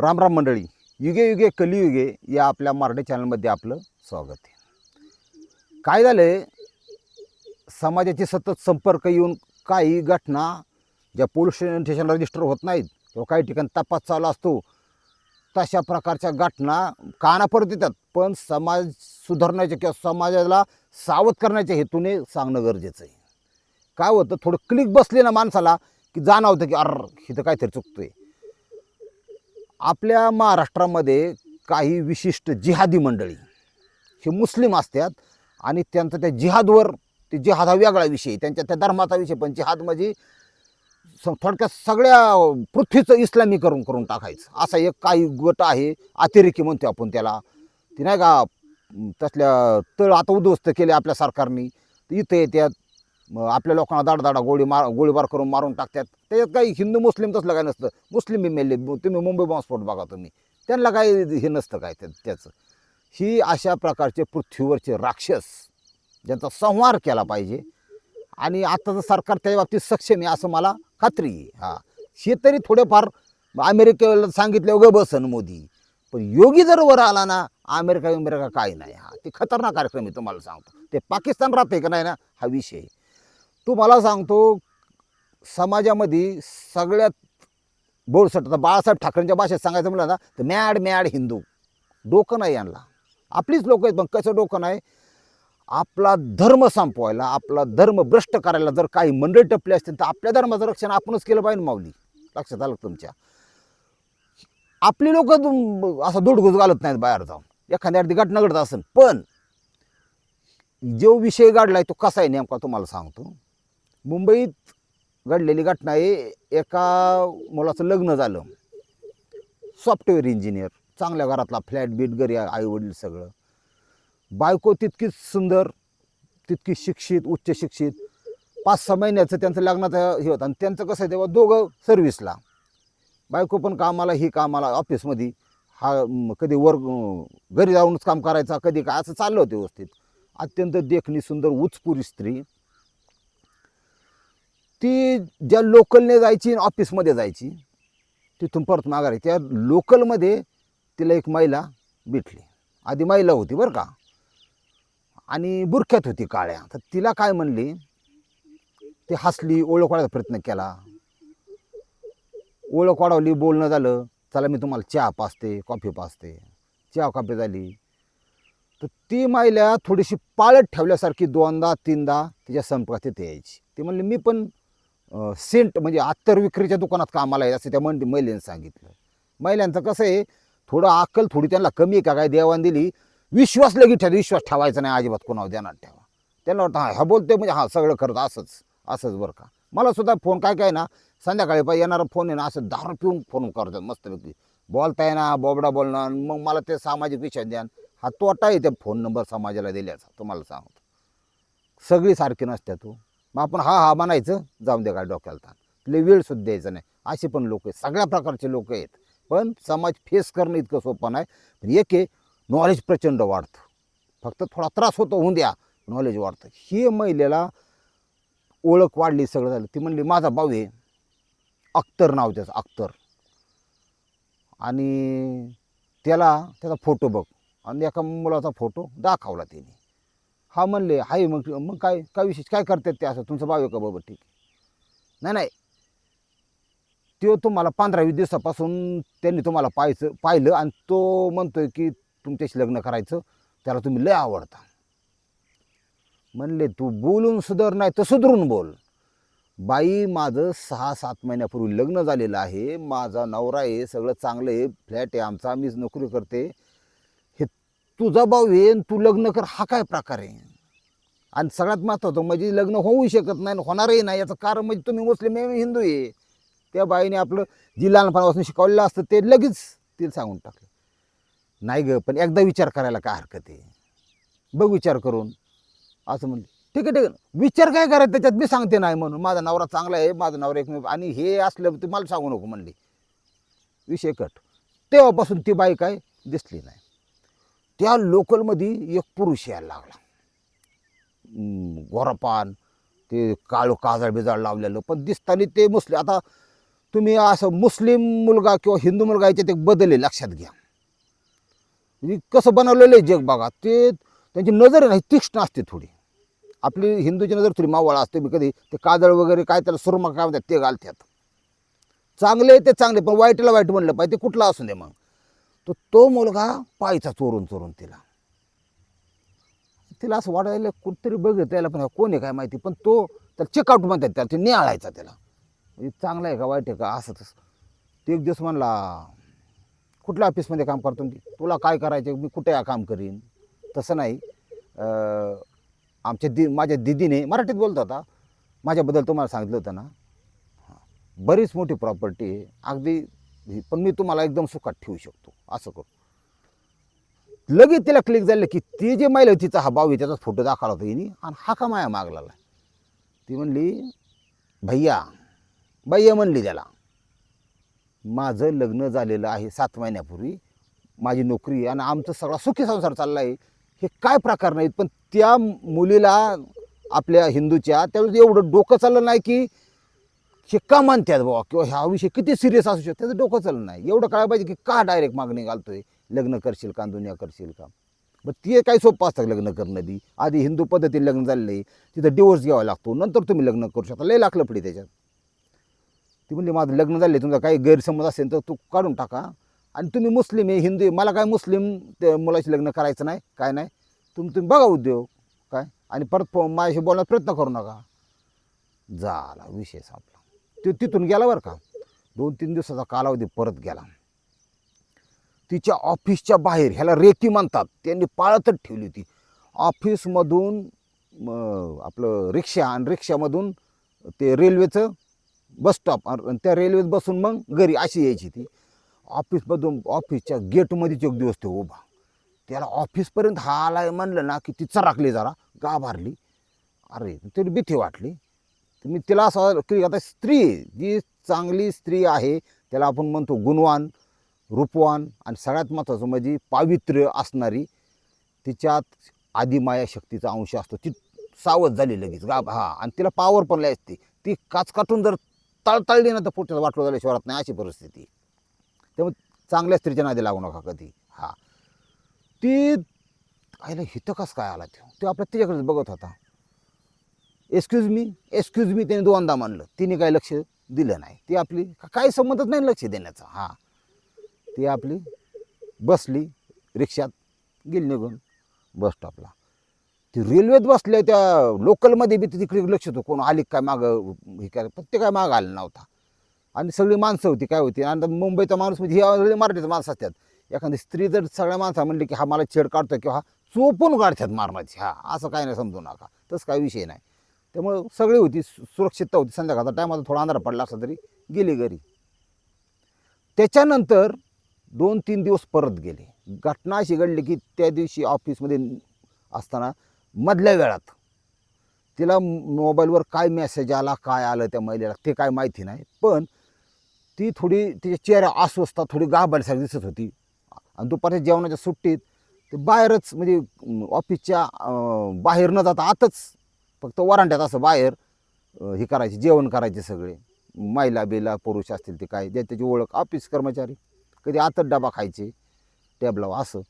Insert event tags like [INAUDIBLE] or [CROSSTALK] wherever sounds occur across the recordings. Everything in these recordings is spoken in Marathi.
राम राम मंडळी युगे युगे कलियुगे या आपल्या मराठी चॅनलमध्ये आपलं स्वागत आहे. काय झालं आहे समाजाची सतत संपर्क येऊन काही घटना ज्या पोलीस स्टेशन रजिस्टर होत नाहीत किंवा काही ठिकाणी तपास चालू असतो तशा प्रकारच्या घटना कानापर्यंत येतात. पण समाज सुधारण्याच्या किंवा समाजाला सावध करण्याच्या हेतूने सांगणं गरजेचं आहे. काय होतं? थोडं क्लिक बसले ना माणसाला की जाणवतं की अर इथं काहीतरी चुकतोय. आपल्या महाराष्ट्रामध्ये काही विशिष्ट जिहादी मंडळी हे मुस्लिम असतात आणि त्यांचं त्या जिहादवर ते जिहाद हा वेगळा विषय त्यांच्या त्या धर्माचा विषय पण जिहाद म्हणजे स- थोडक्यात सगळ्या पृथ्वीचं इस्लामीकरण करून टाकायचं. असा एक काही गट आहे अतिरेकी म्हणतो आपण त्याला. ती नाही का तसल्या तळ आता उद्ध्वस्त केले आपल्या सरकारने. तर इथं येतात मग आपल्या लोकांना दाडदाडा गोळी मार गोळीबार करून मारून टाकतात. त्याच्यात काही हिंदू मुस्लिम तसलं काय नसतं. मुस्लिम बी मेले तुम्ही मुंबई बॉम्बस्फोट बघा तुम्ही. त्यांना काही हे नसतं काय त्या- त्याचं. ही अशा प्रकारचे पृथ्वीवरचे राक्षस ज्यांचा संहार केला पाहिजे. आणि आताचं सरकार त्या बाबतीत सक्षम आहे असं मला खात्री आहे. हा. शेतरी थोडेफार अमेरिकेला सांगितले ग बसन मोदी. पण योगी जर वर आला ना अमेरिका अमेरिका काय नाही. हा ते खतरनाक कार्यक्रम आहे तुम्हाला सांगतो. ते पाकिस्तान राहते का नाही ना हा विषय आहे. तुम्हाला सांगतो समाजामध्ये सगळ्यात बोलसट आता बाळासाहेब ठाकरेंच्या भाषेत सांगायचं म्हणलं ना तर मॅड मॅड हिंदू. डोकं नाही आणला आपलीच लोक आहेत पण कसं डोकं नाही? आपला धर्म संपवायला आपला धर्म भ्रष्ट करायला जर काही मंडळी टपले असतील तर आपल्या धर्माचं रक्षण आपणच केलं पाहिजे माऊली. लक्षात आलं तुमच्या? आपली लोक असं दुडगुज घालत नाहीत बाहेर जाऊन. एखाद्या अर्धी घटना घडत असेल पण जो विषय गाडला आहे तो कसा आहे नेमका तुम्हाला सांगतो. मुंबईत घडलेली घटना आहे एका मुलाचं लग्न झालं. सॉफ्टवेअर इंजिनियर चांगल्या घरातला फ्लॅट बीट घरी आई वडील सगळं. बायको तितकीच सुंदर तितकी शिक्षित उच्च शिक्षित. पाच सहा महिन्याचं त्यांचं लग्नाचं हे होतं. आणि त्यांचं कसं आहे तेव्हा दोघं सर्व्हिसला बायको पण कामाला ही कामाला ऑफिसमध्ये हा कधी वर घरी जाऊनच काम करायचा कधी काय असं चाललं होतं व्यवस्थित. अत्यंत देखणी सुंदर उचपुरी स्त्री. ती ज्या लोकलने जायची आणि ऑफिसमध्ये जायची तिथून परत माघारी त्या लोकलमध्ये तिला एक महिला भेटली. आधी महिला होती बरं का. आणि बुरख्यात होती काळ्या. तर तिला काय म्हणली? ती हसली ओळख वाढायचा प्रयत्न केला. ओळख वाढवली बोलणं झालं. चला मी तुम्हाला चहा पाचते कॉफी पाचते चहा कॉफी झाली. तर ती महिला थोडीशी पाळत ठेवल्यासारखी दोनदा तीनदा तिच्या संपर्कात तिथे यायची. ती म्हणली मी पण सेंट म्हणजे अत्तर विक्रीच्या दुकानात कामाला आहे असं त्या मंडी महिलेनं सांगितलं. महिलांचं कसं आहे थोडं अक्कल थोडी त्यांना कमी आहे का? काय देवान दिली? विश्वास लगेच ठेवा विश्वास ठेवायचा नाही अजिबात कोणावर देणार ठेवा. त्यांना वाटतं हा ह्या बोलते म्हणजे हां सगळं करत असंच असंच बरं का? मला सुद्धा फोन काय काय ना संध्याकाळी पाहिजे येणारा फोन आहे ना असं दारू पिऊन फोन करतात मस्तपैकी बोलताय ना बोबडा बोलणं आणि मग मला ते सामाजिक विषय द्यान हा तोटा आहे त्या फोन नंबर समाजाला दिल्याचा तुम्हाला सांगतो. सगळी सारखी नसत्या तू. मग आपण हा हा म्हणायचं जाऊन दे काय डोक्याला ताण. लय वेळ सुद्धा द्यायचा नाही. असे पण लोक आहेत. सगळ्या प्रकारचे लोक आहेत. पण समाज फेस करणं इतकं सोपं नाही. पण एक आहे नॉलेज प्रचंड वाढतं. फक्त थोडा त्रास होतो होऊन द्या. नॉलेज वाढतं. ही महिलेला ओळख वाढली सगळं झालं. ती म्हणली माझा भाऊ आहे. अख्तर नाव त्याचं अख्तर. आणि त्याला त्याचा फोटो बघ. आणि एका मुलाचा फोटो दाखवला त्याने. हा म्हणले हाय मग मग काय काय विशेष काय करतात ते असं? तुमचं भाव आहे का बाबा ठीक नाही नाही. तो तुम्हाला पंधरावीस दिवसापासून त्यांनी तुम्हाला पाहायचं पाहिलं आणि तो म्हणतोय की तुमच्याशी लग्न करायचं त्याला तुम्ही लय आवडता. म्हणले तू बोलून सुधर नाही तर सुधरून बोल. बाई माझं सहा सात महिन्यापूर्वी लग्न झालेलं आहे. माझा नवरा आहे सगळं चांगलं आहे फ्लॅट आहे आमचा आम्हीच नोकरी करते. हे तुझा भाऊ आहे आणि तू लग्न कर. हा काय प्रकार आहे? आणि सगळ्यात महत्त्वाचं म्हणजे लग्न होऊ शकत नाही आणि होणारही नाही. याचं कारण म्हणजे तुम्ही मुस्लिम आहे हिंदू आहे. त्या बाईने आपलं जी लहानपणापासून शिकवलेलं असतं ते लगेच तिला सांगून टाकलं. नाही ग पण एकदा विचार करायला काय हरकत आहे? बघ विचार करून. असं म्हणले ठीक आहे ठीक आहे. विचार काय करायचं? त्याच्यात मी सांगते नाही म्हणून. माझा नवरा चांगला आहे माझा नवरा एक आणि हे असलं ते मला सांगू नको म्हणली. विषय कट. तेव्हापासून ती बाई काय दिसली नाही. त्या लोकलमध्ये एक पुरुष यायला लागला. गोरापान ते काळं काजळ बिजाळ लावलेलं पण दिसताना ते मुस्लिम आता तुम्ही असं मुस्लिम मुलगा किंवा हिंदू मुलगा याच्यात एक बदल आहे लक्षात घ्या. म्हणजे कसं बनवलेलं आहे जग बघा ते त्यांची नजर आहे तीक्ष्ण असते थोडी. आपली हिंदूची नजर थोडी मावळा असते मी कधी ते काजळ वगैरे काय त्याला सुरमा काय म्हणतात ते घालतात. चांगले ते चांगले पण वाईटला वाईट म्हणलं पाहिजे ते कुठला असू दे मग. तो तो मुलगा पाहायचा चोरून चोरून तिला. तिला असं वाटायला कुठतरी बघत त्याला पण कोण आहे काय माहिती पण तो त्याला चेकआउट म्हणतात त्याला ते निळायचा त्याला. म्हणजे चांगला आहे का वाईट आहे का असं तसं ते एक दिवस म्हणला कुठल्या ऑफिसमध्ये काम करतो तुला काय करायचं मी कुठे काम करीन? तसं नाही. आमच्या दि माझ्या दिदीने मराठीत बोलत होता. माझ्याबद्दल तुम्हाला सांगितलं होतं ना. हां. बरीच मोठी प्रॉपर्टी आहे. अगदी पण मी तुम्हाला एकदम सुखात ठेवू शकतो. असं करतो. लगेच तिला क्लिक झालं की ती जे महिला होती तिचा हा भाऊ आहे त्याचा फोटो दाखवला होता हिने. आणि हा का माया मागला ती म्हणली भैया भैया म्हणली त्याला माझं लग्न झालेलं आहे सात महिन्यापूर्वी. माझी नोकरी आणि आमचं सगळा सुखी संसार चालला आहे हे काय प्रकार नाहीत पण त्या मुलीला आपल्या हिंदूच्या त्यावेळेस एवढं डोकं चाललं नाही की हे का म्हणतात बाबा किंवा ह्या विषय किती सिरियस असू शकतो? त्याचं डोकं चाललं नाही. एवढं कळायला पाहिजे की का डायरेक्ट मागणी घालतोय? लग्न करशील का दुनिया करशील का? मग ते काही सोपं असतं लग्न करणं दी आधी हिंदू पद्धतीने लग्न झालेलं आहे तिथं डिवोर्स घ्यावा लागतो नंतर तुम्ही लग्न करू शकता. लय लाख लपडी त्याच्यात. ती म्हणली माझं लग्न झालं तुमचा काही गैरसमज असेल तर तू काढून टाका. आणि तुम्ही मुस्लिम आहे हिंदू आहे मला काय मुस्लिम ते मुलाशी लग्न करायचं नाही काय नाही. तुम्ही तुम्ही बघा उद्योग काय? आणि परत माझ्याशी बोलण्याचा प्रयत्न करू नका. झाला विषय संपला. तो तिथून गेला बरं का? दोन तीन दिवसाचा कालावधी परत गेला. तिच्या ऑफिसच्या बाहेर ह्याला रेती म्हणतात. त्यांनी पाळतच ठेवली होती. ऑफिसमधून आपलं रिक्षा आणि रिक्षामधून ते रेल्वेचं बस स्टॉप आणि त्या रेल्वेत बसून मग घरी अशी यायची ती. ऑफिसमधून ऑफिसच्या गेटमध्येच एक दिवस ते उभा. त्याला ऑफिसपर्यंत हा आलाय म्हणलं ना की ती चराकली जरा गाभारली. अरे तरी भीती वाटली. तर मी तिला असं की आता स्त्री जी चांगली स्त्री आहे त्याला आपण म्हणतो गुणवान. रूपवान आणि सगळ्यात महत्त्वाचं म्हणजे पावित्र्य असणारी तिच्यात आदिमाया शक्तीचा अंश असतो. ती सावध झाली लगेच. गा हा. आणि तिला पावर पण लय असते. ती काच काटून जर तळतळली ना तर पुढच्या वाटलं झाल्या शहरात नाही अशी परिस्थिती. त्यामुळे चांगल्या स्त्रीच्या नादी लागू नका कधी. हा. ती आईला हिथं कसं काय आला तो? तो आपल्या तिच्याकडेच बघत होता. एक्सक्यूज मी एक्सक्यूज मी त्याने दोनदा म्हणलं तिने काही लक्ष दिलं नाही. ती आपली काही संबंधच नाही लक्ष देण्याचा. हां. ती आपली बसली रिक्षात गेली निघून बस स्टॉपला ती रेल्वेत बसल्या त्या लोकलमध्ये बी तिकडे लक्ष होतं कोण आली काय मागं हे काय प्रत्येक काय मागं आलं नव्हता. आणि सगळी माणसं होती काय होती आणि मुंबईचा माणूस म्हणजे हे सगळे माणसं असतात. एखादी स्त्री जर सगळ्या माणसा म्हणली की हा मला छेड काढतो किंवा हा चोपून काढतात मारण्याची हा असं काही नाही समजू नका. तसं काही विषय नाही. त्यामुळं सगळी होती सुरक्षितता होती. संध्याकाळचा टायमाला थोडा अंधार पडला असला तरी गेली घरी. त्याच्यानंतर दोन तीन दिवस परत गेले. घटना अशी घडली की त्या दिवशी ऑफिसमध्ये असताना मधल्या वेळात तिला मोबाईलवर काय मेसेज आला काय आलं त्या महिलेला ते काय माहिती नाही. पण ती थोडी तिच्या चेहरा अस्वस्थता थोडी गाभारसारखी दिसत होती. आणि दुपारच्या जेवणाच्या सुट्टीत ते बाहेरच म्हणजे ऑफिसच्या बाहेर न जाता आतच फक्त वरांड्यात असं बाहेर हे करायचे जेवण करायचे सगळे. महिला बिला पुरुष असतील ते काय ज्या त्याची ओळख ऑफिस कर्मचारी. कधी आतच डबा खायचे टॅबलावर असं.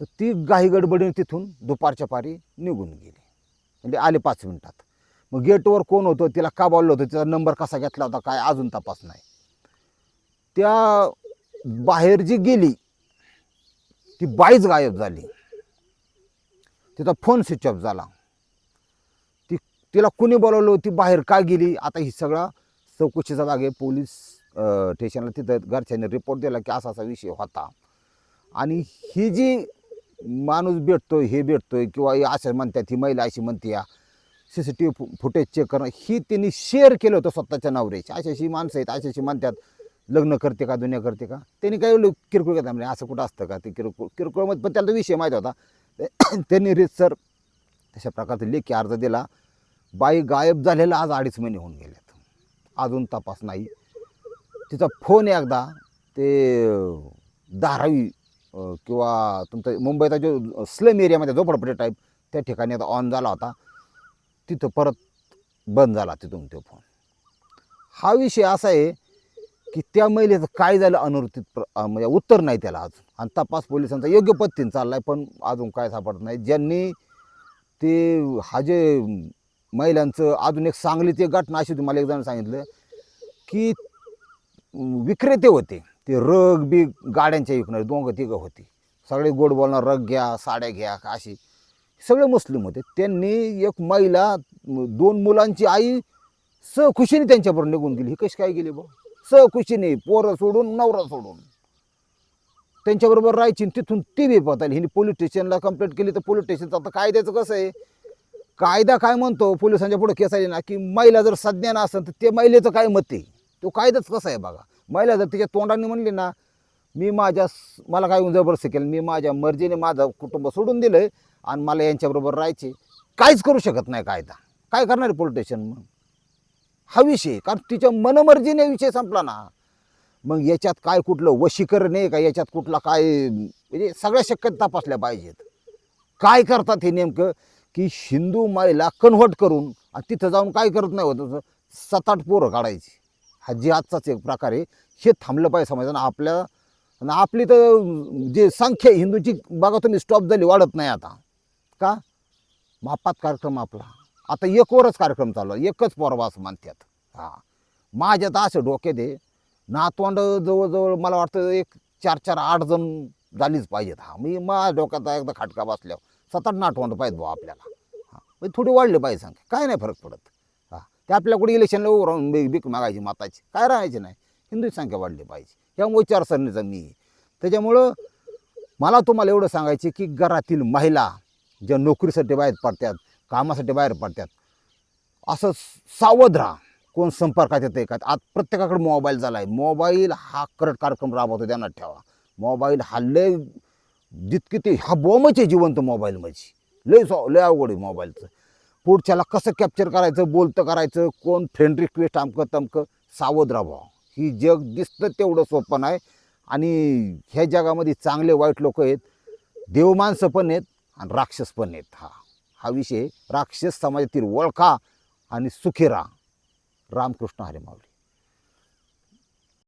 तर ती घाई गडबडीने तिथून दुपारच्या पारी निघून गेली. म्हणजे आले पाच मिनटात. मग गेटवर कोण होतं तिला का बोललं होतं तिचा नंबर कसा घेतला होता काय अजून तपास नाही. त्या बाहेर जी गेली ती बाईच गायब झाली. तिचा फोन स्विच ऑफ झाला. ती तिला कुणी बोलवलं ती बाहेर का गेली आता ही सगळा चौकशीचा भाग आहे पोलीस स्टेशनला तिथं घरच्यांनी रिपोर्ट दिला की असा असा विषय होता. आणि ही जी माणूस भेटतोय हे भेटतोय किंवा असं म्हणतात ही महिला अशी म्हणते या C C T V footage check करणं ही त्यांनी शेअर केलं होतं स्वतःच्या नवऱ्याची अशी अशी माणसं आहेत अशी अशी म्हणतात लग्न करते का दुनिया करते का? त्यांनी काही किरकोळ घेतला म्हणजे असं कुठं असतं का? ते किरकोळ किरकोळमध्ये पण त्याला विषय माहीत होता. [COUGHS] त्यांनी रितसर तशा प्रकारचा लेखी अर्ज दिला. बाई गायब झालेला आज अडीच महिने होऊन गेल्यात अजून तपास नाही. तिचा फोन एकदा ते धारावी किंवा तुमचा मुंबईचा जो स्लम एरियामध्ये झोपडपट्टी टाईप त्या ठिकाणी आता ऑन झाला होता. तिथं परत बंद झाला तिथून तो फोन हा विषय असा आहे की त्या महिलेचं काय झालं अनवृत्तीत प्र- म्हणजे उत्तर नाही त्याला अजून. आणि तपास पोलिसांचा योग्य पद्धतीने आहे पण अजून काय सापडत नाही. ज्यांनी ते हा जे महिलांचं अजून एक सांगली एक घटना अशी होती मला एक जण सांगितलं की विक्रेते होते. ते रग बी गाड्यांच्या विकणारे दोघं तिघं होते. सगळे गोड बोलणार रग घ्या साड्या घ्या अशी. सगळे मुस्लिम होते. त्यांनी एक महिला दोन मुलांची आई सहखुशीने त्यांच्याबरोबर निघून गेली. ही कशी काय गेली बा? सहखुशीने पोरं सोडून नवरा सोडून. त्यांच्याबरोबर राहायची आणि तिथून ती व्ही पाहता हिने पोलीस स्टेशनला कंप्लेंट केली तर पोलीस स्टेशनचं आता कायद्याचं कसं आहे? कायदा काय म्हणतो? पोलिसांच्या पुढे केस आली ना की महिला जर सज्ञान असेल तर ते महिलेचं काय मत आहे? तो कायदाच कसा आहे बघा. महिला जर तिच्या तोंडाने म्हणली ना मी माझ्या मला काय जबरदस्ती केलं मी माझ्या मर्जीने माझं कुटुंब सोडून दिलं आणि मला यांच्याबरोबर राहायचे काहीच करू शकत नाही कायदा. काय करणार आहे पोलीस स्टेशन मग हा विषय कारण तिच्या मनमर्जीने विषय संपला ना मग याच्यात काय कुठलं वशीकरण आहे का? याच्यात कुठला काय म्हणजे सगळ्या शक्यता तपासल्या पाहिजेत. काय करतात हे नेमकं? की हिंदू माईला कन्व्हर्ट करून आणि तिथं जाऊन काय करत नाही होत? सात आठ पोरं काढायची. हा जे आजचाच एक प्रकार आहे हे थांबलं पाहिजे समाजानं. आपल्या आणि आपली तर जे संख्या हिंदूची बघा तुम्ही स्टॉप झाली वाढत नाही आता. का? मापात कार्यक्रम आपला. आता एकवरच कार्यक्रम चालू आहे. एकच परवास असं म्हणतात. हां. माझ्या तर असं डोक्यात आहे नातवंड जवळजवळ मला वाटतं एक चार चार आठ जण झालीच पाहिजेत. हा. मी माझ्या डोक्यात एकदा खाटका बसल्यावर सात आठ नातवंड पाहिजे भाऊ आपल्याला. हां. म्हणजे थोडी वाढले पाहिजे संख्या. काय नाही फरक पडत. हे आपल्या कुठे इलेक्शनला उभं राहून बी- भीक मागायची माताची. काय राहायची नाही. हिंदूची संख्या वाढली पाहिजे. या विचारसरणीचा मी आहे. त्याच्यामुळं मला तुम्हाला एवढं सांगायचे की घरातील महिला ज्या नोकरीसाठी बाहेर पडतात कामासाठी बाहेर पडतात असं सावध राहा. कोण संपर्कात येते का? आज प्रत्येकाकडे मोबाईल झाला आहे. मोबाईल हा करट कार्यक्रम राबवतो त्यांना ठेवा. मोबाईल हा लय जितकी ते हा बॉम्बच आहे जिवंत मोबाईल म्हणजे लय सॉ लय अवघड आहे मोबाईलचं. पुढच्याला कसं कॅप्चर करायचं बोलतं करायचं कोण फ्रेंड रिक्वेस्ट आमकं तमकं सावध राहावं. ही जग दिसतं तेवढं सोपं नाही. आणि ह्या जगामध्ये चांगले वाईट लोक आहेत देवमाणसं पण आहेत आणि राक्षस पण आहेत हा. हा विषय राक्षस समाजातील ओळखा आणि सुखी राहा. रामकृष्ण हरे माऊली.